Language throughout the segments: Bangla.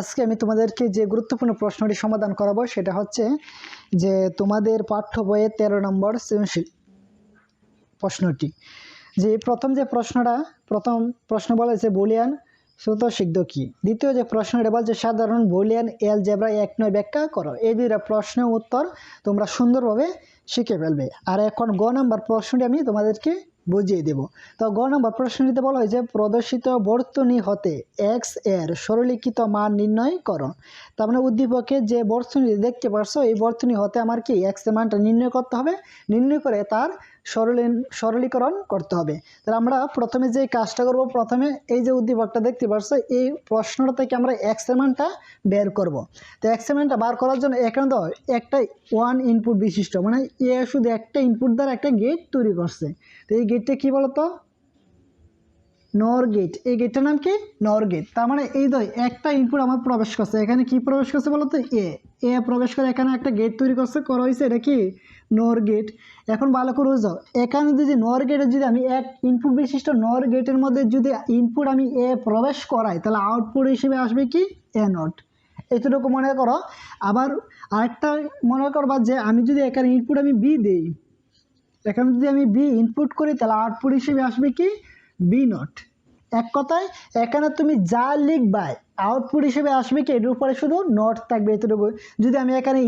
আজকে আমি তোমাদেরকে যে গুরুত্বপূর্ণ প্রশ্নটি সমাধান করাবো, সেটা হচ্ছে যে তোমাদের পাঠ্য বইয়ে তেরো নম্বর সৃজনশীল প্রশ্নটি। যে প্রথম যে প্রশ্নটা, প্রথম প্রশ্ন বলেছে বুলিয়ান শ্রুত সিদ্ধ কি? দ্বিতীয় যে প্রশ্নটা বলছে সাধারণ বুলিয়ান এল জেব্রা এক নয় ব্যাখ্যা করো। এই দুইটা প্রশ্নের উত্তর তোমরা সুন্দরভাবে শিখে ফেলবে। আর এখন গ নাম্বার প্রশ্নটি আমি তোমাদেরকে বুঝিয়ে দেব। তো গ নম্বর প্রশ্নটিতে বলা হয়েছে, প্রদর্শিত বর্তনী হতে এক্সের সরলিখিত মান নির্ণয় করো তার মানে উদ্দীপকে যে বর্তনী দেখতে পারছ, এই বর্তনী হতে আমার কি এক্সের মানটা নির্ণয় করতে হবে? নির্ণয় করে তার সরলীন, সরলীকরণ করতে হবে। তাহলে আমরা প্রথমে যে কাজটা করব, প্রথমে এই যে উদ্দীপকটা দেখতে পাচ্ছ এই প্রশ্নটা থেকে আমরা এক্সেমানটা বের করব। তো এক্সেমানটা বার করার জন্য এখানে তো একটা ওয়ান ইনপুট বিশিষ্ট মানে এ শুধু একটা ইনপুট দ্বারা একটা গেট তৈরি করছে। তো এই গেটটা কী বলতো? নর গেট এই গেটটার নাম কি? নর গেট তার মানে এই দই একটা ইনপুট আমার প্রবেশ করছে। এখানে কি প্রবেশ করছে বলো তো এ। এ প্রবেশ করে এখানে একটা গেট তৈরি করছে। করা হয়েছে এটা কি? নর গেট এখন ভালো করে বুঝাও এখানে যদি নর গেটের যদি আমি এক ইনপুট বিশিষ্ট নর গেটের মধ্যে যদি ইনপুট আমি এ প্রবেশ করাই, তাহলে আউটপুট হিসেবে আসবে কি? এ নট এতটুকু মনে করো। আবার আরেকটা মনে করবা যে আমি যদি এখানে ইনপুট আমি বি দিই, এখানে যদি আমি বি ইনপুট করি, তাহলে আউটপুট হিসেবে আসবে কি? বি নট এক কথায়, এখানে তুমি যা লিখবাই আউটপুট হিসেবে আসবে কি? এটার উপরে শুধু নট থাকবে এতটুকু। যদি আমি এখানে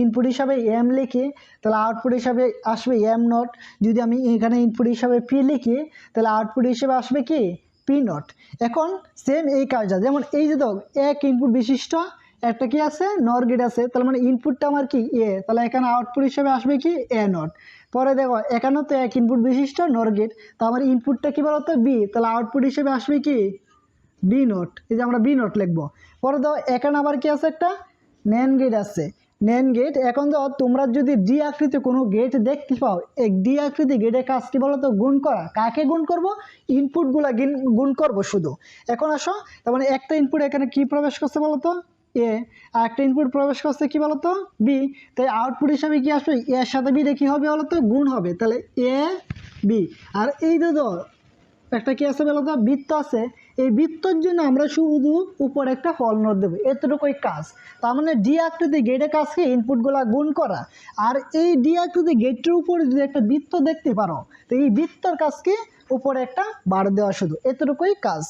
ইনপুট হিসাবে এম লিখি, তাহলে আউটপুট হিসাবে আসবে এম নট যদি আমি এখানে ইনপুট হিসাবে পি লিখি, তাহলে আউটপুট হিসেবে আসবে কি? পি নট এখন সেম এই কাজটা, যেমন এই যে তো এক ইনপুট বিশিষ্ট একটা কি আছে? নর গেট আছে। তাহলে মানে ইনপুটটা আমার কি? এ তাহলে এখানে আউটপুট হিসেবে আসবে কি? এ নট পরে দেখো, এখানেও তো এক ইনপুট বিশিষ্ট নর গেট তো আমার ইনপুটটা কি বলতো? বি তাহলে আউটপুট হিসেবে আসবে কি? বি নোট এই যে আমরা বি নোট লিখব। পরে দেখো, এখানে আবার কি আছে একটা? ন্যান গেট আছে। ন্যান গেট এখন তো তোমরা যদি ডি আকৃতি কোনো গেট দেখতে পাও, এই ডি আকৃতি গেটের কাজ কি বলো তো গুণ করা। কাকে গুণ করব? ইনপুটগুলা গুণ করব শুধু। এখন আসো, তার মানে একটা ইনপুট এখানে কি প্রবেশ করছে বলো তো এ, আর একটা ইনপুট প্রবেশ করছে কি বলতো? বি তাই আউটপুট হিসাবে কি আসবে? এর সাথে বিটা কি হবে বলতো? গুণ হবে। তাহলে এ বি আর এই তো একটা কি আছে বলতো? বৃত্ত আছে। এই বৃত্তর জন্য আমরা শুধু উপরে একটা ফল নোট দেবো। এতটুকুই কাজ। তার মানে ডি আকৃতি গেটের কাজকে ইনপুটগুলা গুণ করা। আর এই ডি আকৃতি গেটের উপরে যদি একটা বৃত্ত দেখতে পারো তো এই বৃত্তর কাজকে উপরে একটা বার দেওয়া শুধু। এতটুকুই কাজ।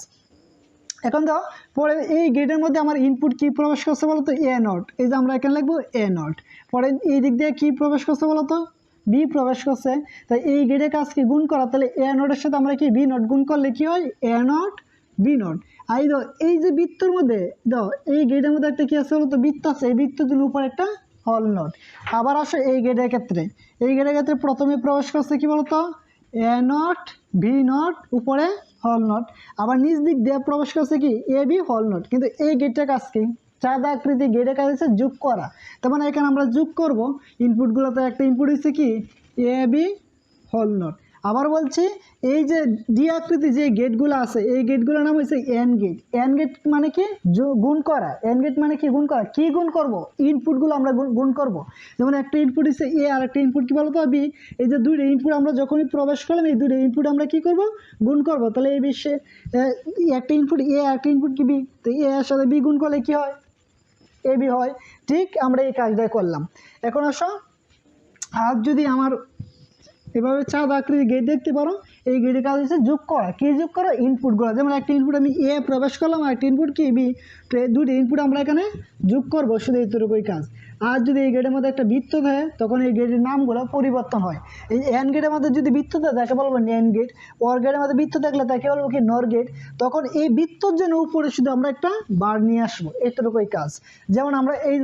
এখন দাও, পরে এই গেটের মধ্যে আমার ইনপুট কি প্রবেশ করছে বলতো? এ নট এই যে আমরা এখানে লিখব এ নট পরে এই দিক দিয়ে কি প্রবেশ করছে বলতো? বি প্রবেশ করছে। তাই এই গেটের কাজ কি গুণ করা? তাহলে এ নটের সাথে আমরা কি বি নট গুণ করলে কি হয়? এ নট বি নট আর এই এই যে বৃত্তর মধ্যে, দাও, এই গেটের মধ্যে একটা কি আছে বলতো? বৃত্ত আছে। এই বৃত্তের জন্য উপর একটা হল নট আবার আসো এই গেটের ক্ষেত্রে। এই গেটের ক্ষেত্রে প্রথমে প্রবেশ করছে কি বলতো? এ নট ভি নট উপরে হল নট। আবার নিজ দিক দিয়ে প্রবেশ করছে কি? এ বি হল নট। কিন্তু এই গেটটা কাজ কি? চাঁদা আকৃতি গেটের কাজ হচ্ছে যোগ করা। তার মানে এখানে আমরা যোগ করব। ইনপুটগুলোতে একটা ইনপুট হচ্ছে কি? এ বি হল নট। আবার বলছি, এই যে ডি আকৃতি যে গেটগুলো আছে, এই গেটগুলোর নাম হচ্ছে এন গেট এন গেট মানে কি? গুণ করা। এন গেট মানে কি? গুণ করা। কি গুণ করব? ইনপুটগুলো আমরা গুণ করব। যেমন একটা ইনপুট হচ্ছে এ আর একটা ইনপুট কি বলতো? বি এই যে দুইটা ইনপুট আমরা যখনই প্রবেশ করলাম, এই দুইটা ইনপুট আমরা কি করব? গুণ করব। তাহলে এই বিশ্বে একটা ইনপুট এ আর একটা ইনপুট কি বি তো এ এর সাথে বি গুণ করলে কি হয়? এ বি হয়। ঠিক আমরা এই কাজটাই করলাম। এখন আসো আর যদি আমার এভাবে চাঁদ আকৃতি গেট দেখতে পারো। এই গেটের কাজ হচ্ছে যোগ করা। কী যোগ করা? ইনপুটগুলো যেমন একটা ইনপুট আমি এ প্রবেশ করলাম আর একটা ইনপুট কি? বি তো এই দুটি ইনপুট আমরা এখানে যোগ করব শুধু এইটুকুই কাজ। আর যদি এই গেটের মধ্যে একটা বৃত্ত থাকে, তখন এই গেটের নামগুলো পরিবর্তন হয়। এই এন গেটের মধ্যে যদি বৃত্ত থাকে, তাকে বলব এন গেট ওর গেটের মধ্যে বৃত্ত থাকলে তাকে বলব কি? নর গেট তখন এই বৃত্তর জন্য উপরে শুধু আমরা একটা বার নিয়ে আসব। এতটুকুই কাজ। যেমন আমরা এই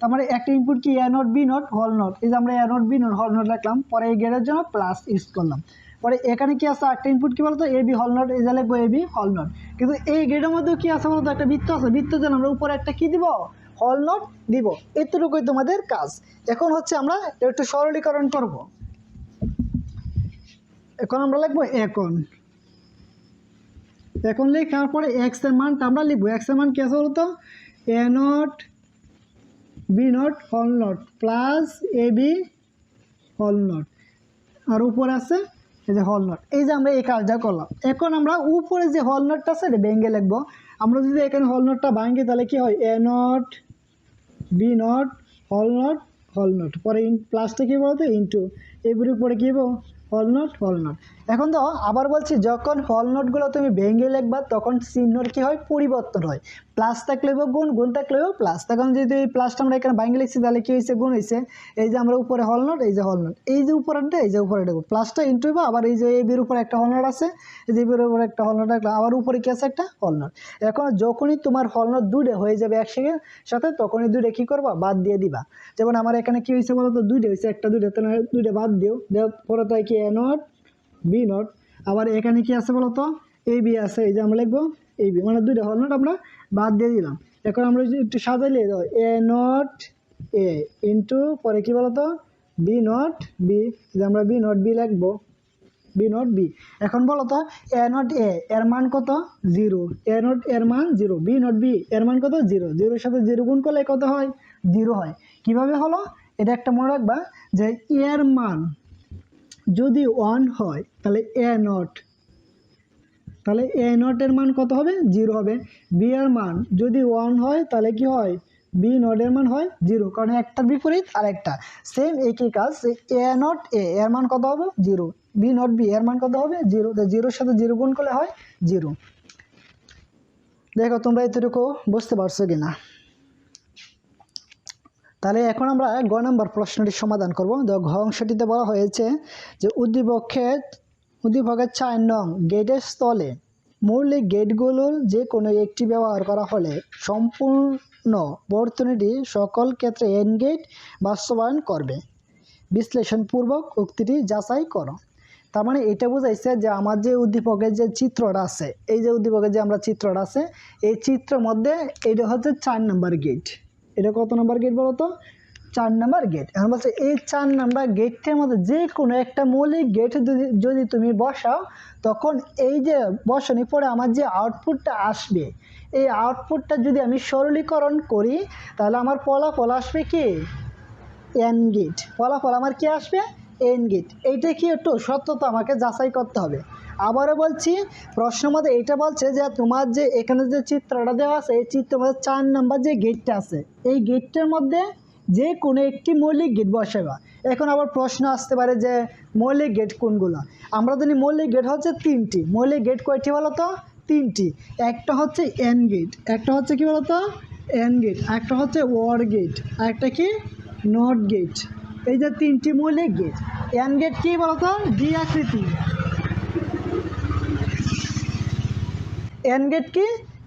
তার মানে একটা ইনপুট কি? এ নট বি নট হল নট এই যে আমরা এ নট বি নট হল নট রাখলাম, পরে এই গেটের জন্য প্লাস ইউজ করলাম। পরে এখানে কি আছে? একটা ইনপুট কি বলতো? এ বি হল নট এই যে লিখব বি হল নট কিন্তু এই গেটের মধ্যেও কি আছে বলতো? একটা বৃত্ত আছে। বৃত্ত জন্য আমরা উপরে একটা কি দিব? হল নট দিব। এতটুকুই তোমাদের কাজ। এখন হচ্ছে আমরা একটু সরলীকরণ করব। এখন আমরা লিখব এখন। এখন লেখার পরে এক্সের মানটা আমরা লিখব। এক্সের মান কি আছে বলতো? এ নট বি নট হল নট প্লাস এ বি হল নট আর উপরে আছে এই যে হল নট এই যে আমরা এই কাজটা করলাম। এখন আমরা উপরে যে হল নটটা আছে, এটা ভেঙে লিখব। আমরা যদি এখানে হল নটটা ভাঙি, তাহলে কি হয়? এ নট বি নট হল নট হল নট পরে ইন প্লাসটা কী বলতো? ইন্টু এগুলির পরে কী হল নট হল নট এখন তো আবার বলছি, যখন হল নটগুলো তুমি ভেঙে লিখবা, তখন চিহ্নর কী হয়? পরিবর্তন হয়। প্লাস থাকলেও গুণ গুণ থাকলেও প্লাস। তখন যদি এই প্লাসটা আমরা এখানে ভাঙে লিখছি, তাহলে কী হয়েছে গুণ হয়েছে এই যে আমরা উপরে হল নট, এই যে হল নোট। এই যে উপরেরটা এই যে উপরে দেখো প্লাসটা ইন্টু হইবো, আবার এই যে এই বির উপরে একটা হল নট আছে, এই যে বির উপরে একটা হল নট রাখলাম, আবার উপরে কি আছে? একটা হল নট। এখন যখনই তোমার হল নট দুইটা হয়ে যাবে একসঙ্গে সাথে, তখনই দুইটা কী করবা? বাদ দিয়ে দিবা। যেমন আমার এখানে কি হয়েছে বলো তো দুইটা হয়েছে একটা দুইটা, তাহলে দুইটা বাদ দিও। দেওয়ার পরে তাই কি এ নট বি নট। আবার এখানে কি আছে বলো তো এ বি আছে, এই যে আমরা লিখব এ বি মানে দুইটা হল নট আমরা বাদ দিয়ে দিলাম। এখন আমরা যদি একটু সাজাইলে দাও এ নট এ ইন্টু পরে কি বলতো? বি নট বি যে আমরা বি নট বি লিখব, বি নট বি। এখন বলো তো এ নট এ, এর মান কত? জিরো। এ নট এর মান জিরো, বি নট বি, এর মান কত? জিরো। জিরোর সাথে জিরো গুণ করলে কত হয়? জিরো হয়। কীভাবে হলো? এটা একটা মনে রাখবা যে এর মান যদি ওয়ান হয়, তাহলে এ নট তাহলে এ নটের মান কত হবে? জিরো হবে। বি এর মান যদি ওয়ান হয়, তাহলে কি হয়? বি নটের মান হয় জিরো কারণ একটার বিপরীত আর একটা। সেম একই কাজ এ নট এ এর মান কত হবে? জিরো বি নট বি এর মান কত হবে? জিরো তো জিরোর সাথে জিরো গুণ করলে হয় জিরো দেখো তোমরা এতটুকু বুঝতে পারছ কিনা? তাহলে এখন আমরা গ নম্বর প্রশ্নটির সমাধান করব। তো ঘ অংশটিতে বলা হয়েছে যে উদ্দীপকের উদ্দীপকের চার নং গেটের স্থলে মৌলিক গেটগুলোর যে কোনো একটি ব্যবহার করা হলে সম্পূর্ণ বর্তনীটি সকল ক্ষেত্রে এন গেট বাস্তবায়ন করবে। বিশ্লেষণপূর্বক উক্তিটি যাচাই করো। তার মানে এটা বোঝাইছে যে আমার যে উদ্দীপকের যে চিত্রটা আছে, এই যে উদ্দীপকের যে আমরা চিত্রটা আছে, এই চিত্রের মধ্যে এটা হচ্ছে চার নম্বর গেট। এটা কত নম্বর গেট বলো তো চার নাম্বার গেট এখন বলছে এই চার নাম্বার গেটের মধ্যে যে কোনো একটা মৌলিক গেট যদি যদি তুমি বসাও, তখন এই যে বসানি পরে আমার যে আউটপুটটা আসবে, এই আউটপুটটা যদি আমি সরলীকরণ করি, তাহলে আমার ফলাফল আসবে কি? এন গেট ফলাফল আমার কি আসবে? গেট এইটা কি একটু সত্যতা? আমাকে যাচাই করতে হবে। আবারও বলছি প্রশ্নের মধ্যে এইটা বলছে যে তোমার যে এখানে যে চিত্রটা দেওয়া আছে, এই চিত্র মধ্যে চার নাম্বার যে গেটটা আছে, এই গেটটার মধ্যে যে কোনো একটি মৌলিক গেট বসাবা। এখন আবার প্রশ্ন আসতে পারে যে মৌলিক গেট কোনগুলো? আমরা জানি মৌলিক গেট হচ্ছে তিনটি। মৌলিক গেট কয়টি বলো তো তিনটি। একটা হচ্ছে এন গেট একটা হচ্ছে কি বলতো? এন গেট একটা হচ্ছে ওয়ার গেট আর একটা কি? নট গেট এই যে তিনটি মৌলিক গেট এন গেট কি বলতো? ডি আকৃতি। এন গেট কি?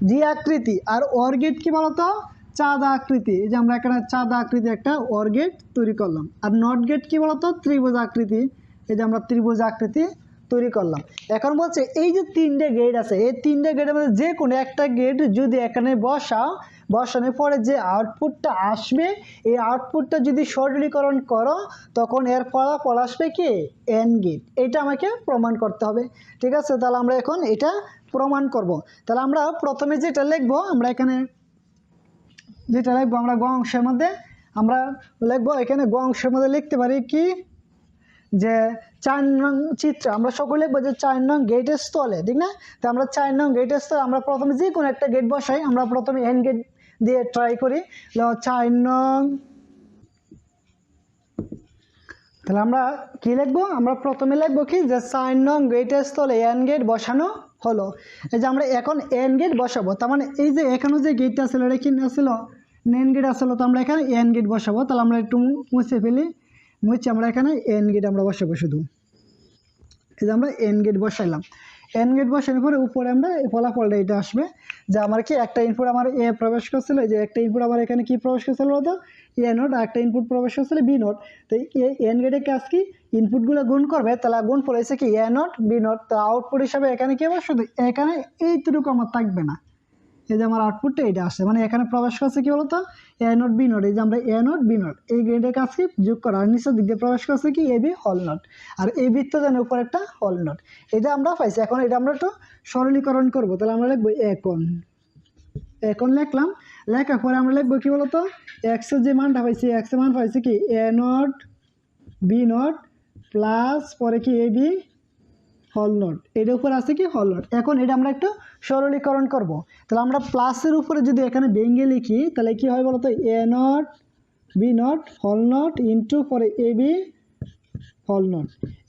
জি আকৃতি। আর ওর গেট কি বলতো? চাঁদা আকৃতি। এই যে আমরা এখানে চাঁদা আকৃতি একটা ওর গেট তৈরি করলাম। আর নট গেট কি বলতো? ত্রিভুজ আকৃতি। এই যে আমরা ত্রিভুজ আকৃতি তৈরি করলাম। এখন বলছে, এই যে তিনটে গেট আছে, এই তিনটে গেটের মধ্যে যে কোনো একটা গেট যদি এখানে বসাও বসানোর পরে যে আউটপুটটা আসবে, এই আউটপুটটা যদি সরলীকরণ করো, তখন এর ফলাফল আসবে কি? এন গেট এটা আমাকে প্রমাণ করতে হবে। ঠিক আছে? তাহলে আমরা এখন এটা প্রমাণ করব। তাহলে আমরা প্রথমে যেটা লিখব, আমরা এখানে যেটা লিখব, আমরা গ অংশের মধ্যে, আমরা লিখব, এখানে গ অংশের মধ্যে লিখতে পারি কি? যে চার নং চিত্র। আমরা সকলে লিখব যে চার নং গেটের স্থলে, ঠিক না? তো আমরা চার নং গেটের স্থলে, আমরা প্রথমে যে কোনো একটা গেট বসাই, আমরা প্রথমে এন গেট দিয়ে ট্রাই করি। চার নং। তাহলে আমরা কি লিখব? আমরা প্রথমে লিখব কি? যে চার নং গেটের স্থলে এন গেট বসানো হলো। এই যে আমরা এখন এন গেট বসাবো, তার মানে এই যে এখানে যে গেটটা ছিল, এটা কি ছিল? এন গেট আসলো তো আমরা এখানে এন গেট বসাবো। তাহলে আমরা একটু মুছে ফেলি। মুছে আমরা এখানে এন গেট আমরা বসাবো শুধু। এই যে আমরা এন গেট বসাইলাম। এন গেট বসানোর পরে উপরে আমরা ফলাফলটা এটা আসবে যে আমার কি একটা ইনপুট আমার এ প্রবেশ করছিল যে একটা ইনপুট আমার এখানে কি প্রবেশ করছিল বলতো? এ নোট আর একটা ইনপুট প্রবেশ করছিল বি নোট তো এন গেটের কাজ কি? ইনপুটগুলো গুণ করবে, তাহলে গুণ ফল হয়েছে কি? এ নোট বি নোট তো আউটপুট হিসাবে এখানে কি হবে? শুধু এখানে এইটুকু আমার থাকবে না। এই যে আমার আউটপুটটা এটা আসছে। মানে এখানে প্রবেশ করছে কি বলতো? এ নোট বি নোট এই যে আমরা এ নোট বি নোট এই গ্রেডের কাজ কি যোগ করা। আর নিচের দিক দিয়ে প্রবেশ করছে কি? এ বি হল নোট আর এই বৃত্ত যেন উপর একটা হল নোট এটা আমরা পাইছি। এখন এটা আমরা একটু সরলীকরণ করব। তাহলে আমরা লিখব এখন এখন লিখলাম। লেখার পরে আমরা লিখব কি বলতো? এক্সের যে মানটা পাইছি এক্সের মান পাইছি কি? A not B not plus পরে কি এ বি হল নট এটার উপর আছে কি? হল নোট এখন এটা আমরা একটু সরলীকরণ করব। তাহলে আমরা প্লাসের উপরে যদি এখানে ভেঙে লিখি, তাহলে কি হয় বলতো? এ নট বি নট হল নট ইন্টু পরে এ, বি, হল নট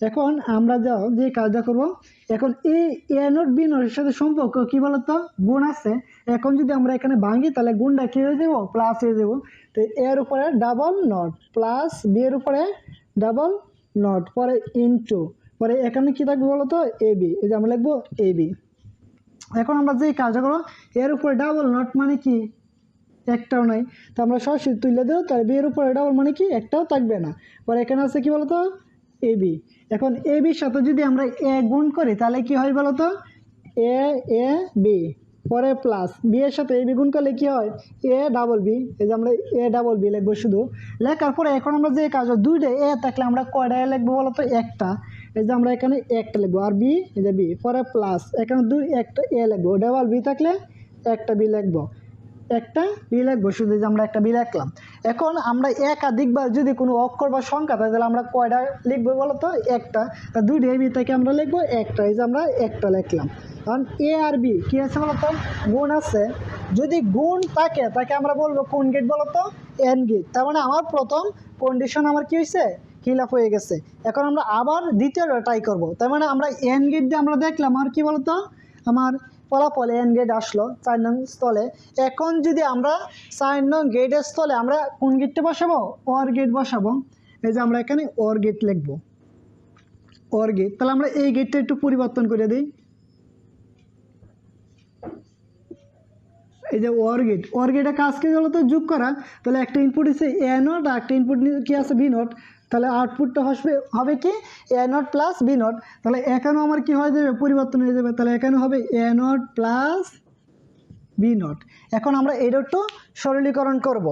এখন আমরা যা যে কাজটা করব, এখন এই এ নট বি নটের সাথে সম্পর্ক কী বলতো? গুণ আছে। এখন যদি আমরা এখানে ভাঙি, তাহলে গুণটা কী হয়ে যাব? প্লাস হয়ে যাব। তো এর উপরে ডাবল নট প্লাস বি এর উপরে ডাবল নট পরে ইন্টু পরে এখানে কি থাকবে বলতো? এ বি এই যে আমরা লিখব এ বি এখন আমরা যে কাজটা করব, এর উপরে ডাবল নট মানে কি? একটাও নাই। তো আমরা সরাসরি তুলে দেবো, তাহলে বি এর উপরে ডাবল মানে কি? একটাও থাকবে না। পরে এখানে আছে কি বলতো? এ বি এখন এ বির সাথে যদি আমরা এ গুণ করি, তাহলে কি হয় বলতো? এ এ বি পরে প্লাস বি এর সাথে এ বি গুণ করলে কি হয়? এ ডাবল বি এই যে আমরা এ ডাবল বি লিখব শুধু। লেখার পরে এখন আমরা যে কাজ দুইটা এ থাকলে আমরা কয়টা এ লিখব বলতো? একটা। এই যে আমরা এখানে একটা লিখব আর বি, এই যে বি, পরে প্লাস এখানে দুই, একটা এ লিখব ডাবল বি থাকলে একটা বি লিখব, একটা বি লিখব, শুধু যে আমরা একটা বি লিখলাম। এখন আমরা একাধিকবার যদি কোনো অক্ষর বা সংখ্যা থাকে, তাহলে আমরা কয়টা লিখব বলো তো? একটা। তা দুইটা বি থেকে আমরা লিখব, একটা, এই যে আমরা একটা লিখলাম। কারণ এ আর বি কী আছে বলো তো? গুণ আছে। যদি গুণ থাকে, তাকে আমরা বলব কোন গেট বলো তো? এন গেট তার মানে আমার প্রথম কন্ডিশন আমার কী হয়েছে আপ হয়ে গেছে। এখন আমরা আবার দ্বিতীয় ট্রাই করব। তার মানে আমরা এন গেট দিয়ে আমরা দেখলাম, আর কি বলতো? আমার ফলাফল এন গেট আসলো, চার নং স্থলে। এখন যদি আমরা চার নং গেটের স্থলে আমরা কোন গেটটা বসাবো? অর গেট বসাবো। এই যে আমরা এখানে অর গেট লিখব। অর গেট তাহলে আমরা এই গেটটা একটু পরিবর্তন করে দিই। এই যে ওয়ার গেট ওয়ার গেটের কাজ কি হলো তো যোগ করা। তাহলে একটা ইনপুট হচ্ছে এ নট আর একটা ইনপুট কি আছে বি নট তাহলে আউটপুটটা হবে হবে কি? A not plus B not তাহলে এখানেও আমার কি হয়ে যাবে? পরিবর্তন হয়ে যাবে। তাহলে এখানে হবে A not plus B not এখন আমরা এটা একটু সরলীকরণ করব।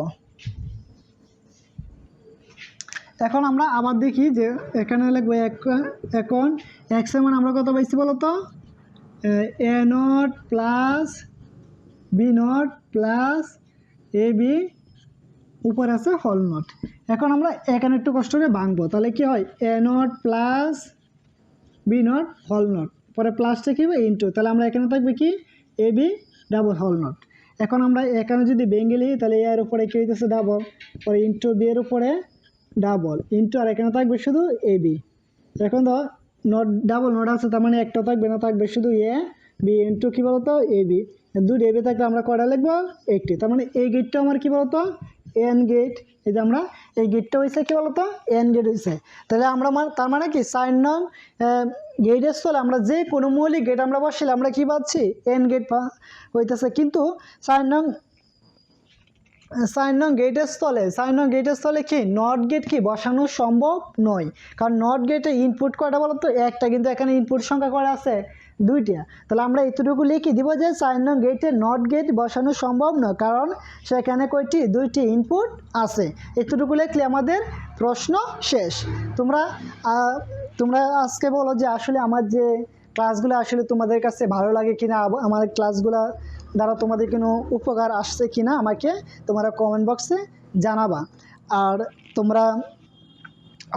এখন আমরা আবার দেখি যে এখানে এক- এখন এক্সের মান আমরা কত পাইছি বলো তো A not plus B not plus A B উপর আছে হল নট এখন আমরা এখানে একটু কষ্ট করে ভাঙবো। তাহলে কি হয়? A not plus B not হল নট পরে প্লাসটা কী হবে? ইন্টু তাহলে আমরা এখানে থাকবে কি? এ বি ডাবল হল নট এখন আমরা এখানে যদি নিই, তাহলে এর উপরে কী হইতেছে? ডাবল পরে ইন্টু বি এর উপরে ডাবল ইন্টু আর এখানে থাকবে শুধু এ বি এখন তো নট ডাবল নট আছে, তার মানে একটা থাকবে না, থাকবে শুধু এ বি ইন্টু কী বলতো? এ বি দুটো বি থাকলে আমরা কটা লিখব? একটি। তার মানে এই গেটটা আমার কী বলতো? এন গেট এই যে আমরা, এই গেটটা হয়েছে কী বলতো? এন গেট হয়েছে তাহলে আমরা তার মানে কি? সাইন নং গেটের স্থলে আমরা যে কোনো মৌলিক গেট আমরা বসলে আমরা কি পাচ্ছি? এন গেট পা, হইতেছে। কিন্তু সাইন নং সাইন নং গেটের স্থলে সাইন নং গেটের স্থলে কি? নট গেট কি? বসানো সম্ভব নয়। কারণ নট গেটে ইনপুট কয়টা বলো তো একটা কিন্তু এখানে ইনপুট সংখ্যা কয়টা আছে? দুইটা। তাহলে আমরা এতটুকু লিখে দিব যে সাইন নং গেটে নট গেট বসানো সম্ভব নয়, কারণ সেখানে কয়টি? দুইটি ইনপুট আছে। এতটুকু লিখলে আমাদের প্রশ্ন শেষ। তোমরা তোমরা আজকে বলো যে আসলে আমার যে ক্লাসগুলো আসলে তোমাদের কাছে ভালো লাগে কিনা আমার ক্লাসগুলো দ্বারা তোমাদের কোনো উপকার আসছে কিনা আমাকে তোমরা কমেন্ট বক্সে জানাবা। আর তোমরা,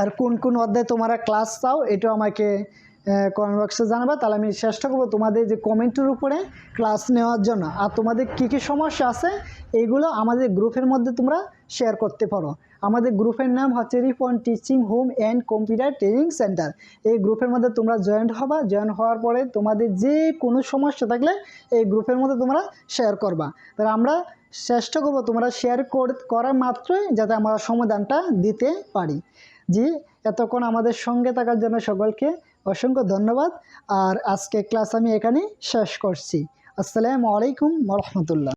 আর কোন কোন অধ্যায়ে তোমরা ক্লাস চাও, এটাও আমাকে কমেন্ট বক্সে জানাবা, তাহলে আমি চেষ্টা করব তোমাদের যে কমেন্টের উপরে ক্লাস নেওয়ার জন্য। আর তোমাদের কী কী সমস্যা আছে এইগুলো আমাদের গ্রুপের মধ্যে তোমরা শেয়ার করতে পারো। আমাদের গ্রুপের নাম হচ্ছে Rifon teaching home and computer training centre এই গ্রুপের মধ্যে তোমরা জয়েন্ট হবা জয়েন হওয়ার পরে তোমাদের যে কোনো সমস্যা থাকলে এই গ্রুপের মধ্যে তোমরা শেয়ার করবা। তাহলে আমরা চেষ্টা করব তোমরা শেয়ার করা মাত্রই যাতে আমরা সমাধানটা দিতে পারি। জি, এতক্ষণ আমাদের সঙ্গে থাকার জন্য সকলকে অসংখ্য ধন্যবাদ। আর আজকে ক্লাস আমি এখানে শেষ করছি। আসসালামু আলাইকুম রহমতুল্লাহ।